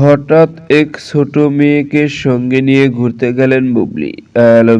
হঠাৎ এক ছোট মেয়েকে সঙ্গে নিয়ে ঘুরতে গেলেন বুবলি। হ্যালো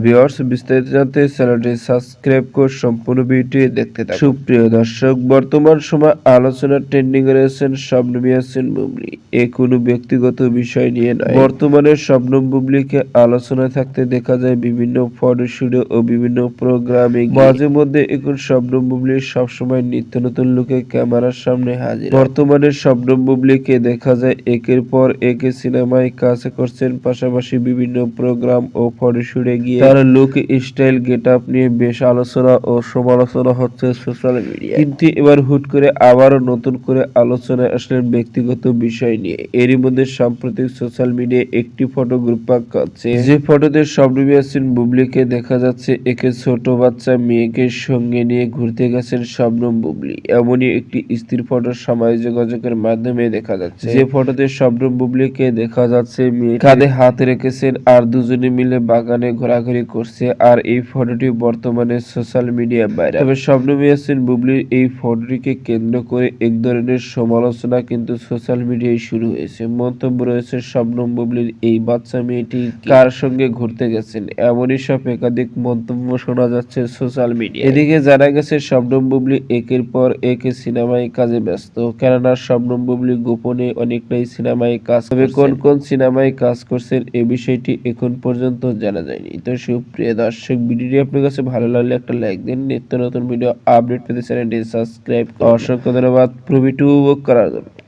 বিস্তারিত জানতে চ্যানেলটি সাবস্ক্রাইব করে সম্পূর্ণ ভিডিওটি দেখতে থাকুন। সুপ্রিয় দর্শক, বর্তমান সময় আলোচনা ট্রেন্ডিং এ রয়েছেন শবনম ইয়াসিন বুবলি। এ কোনো ব্যক্তিগত বিষয় নিয়ে নয়। বর্তমানে শবনম বুবলিকে আলোচনায় থাকতে দেখা যায় বিভিন্ন ফটোশুটে ও বিভিন্ন প্রোগ্রামে মাঝে মধ্যে এখন শবনম বুবলি সবসময় নিত্য নতুন লুকে ক্যামেরার সামনে হাজির। বর্তমানে শবনম বুবলিকে দেখা যায় একের পর একে সিনেমায় কাজ করছেন পাশাপাশি বিভিন্ন প্রোগ্রাম ও ফটোশুটে গিয়ে তার লুক স্টাইল গেট আপ নিয়ে বেশ আলোচনা ও সমালোচনা হচ্ছে সোশ্যাল মিডিয়া কিন্তু এবার হুট করে আবারও নতুন করে আলোচনায় আসলেন ব্যক্তিগত বিষয় নিয়ে। এরই মধ্যে সাম্প্রতিক সোশ্যাল মিডিয়ায় একটি ফটো গ্রুপ করছে। যে ফটোতে শবনম ইয়াসিন বুবলিকে দেখা যাচ্ছে, একে ছোট বাচ্চা মেয়েকে সঙ্গে নিয়ে ঘুরতে গেছেন শবনম বুবলি। এমনই একটি স্ত্রীর ফটো সামাজিক যোগাযোগের মাধ্যমে দেখা যাচ্ছে। যে ফটোতে শবনম বুবলিকে দেখা যাচ্ছে মেয়ে কাঁধে হাত রেখেছেন আর দুজনে মিলে বাগানে ঘোরাঘুরি করছে আর এই ফটোটি বর্তমানে সোশ্যাল মিডিয়া বাইরে তবে শবনম ইয়াসিন বুবলির এই ফটোটিকে কেন্দ্র করে এক ধরনের সমালোচনা কিন্তু সোশ্যাল মিডিয়ায় শুরু হয়েছে। মন্তব্য রয়েছে শবনম বুবলির এই বাচ্চা মেয়েটি কার সঙ্গে ঘুরতে গেছেন? এমনই সব একাধিক মন্তব্য শোনা যাচ্ছে সোশ্যাল মিডিয়া এদিকে জানা গেছে শবনম বুবলি একের পর এক সিনেমায় কাজে ব্যস্ত। কেননা শবনম বুবলি গোপনে অনেকটাই সিনেমায় কাজ তবে কোন কোন সিনেমায় কাজ করছেন এ বিষয়টি এখন পর্যন্ত জানা যায়নি। তো সুপ্রিয় দর্শক ভিডিওটি আপনার কাছে ভালো লাগলে একটা লাইক দিন। নিত্য নতুন ভিডিও আপডেট পেতে চ্যানেলটি সাবস্ক্রাইব অসংখ্য ধন্যবাদ। প্রভৃতি উপভোগ করার জন্য।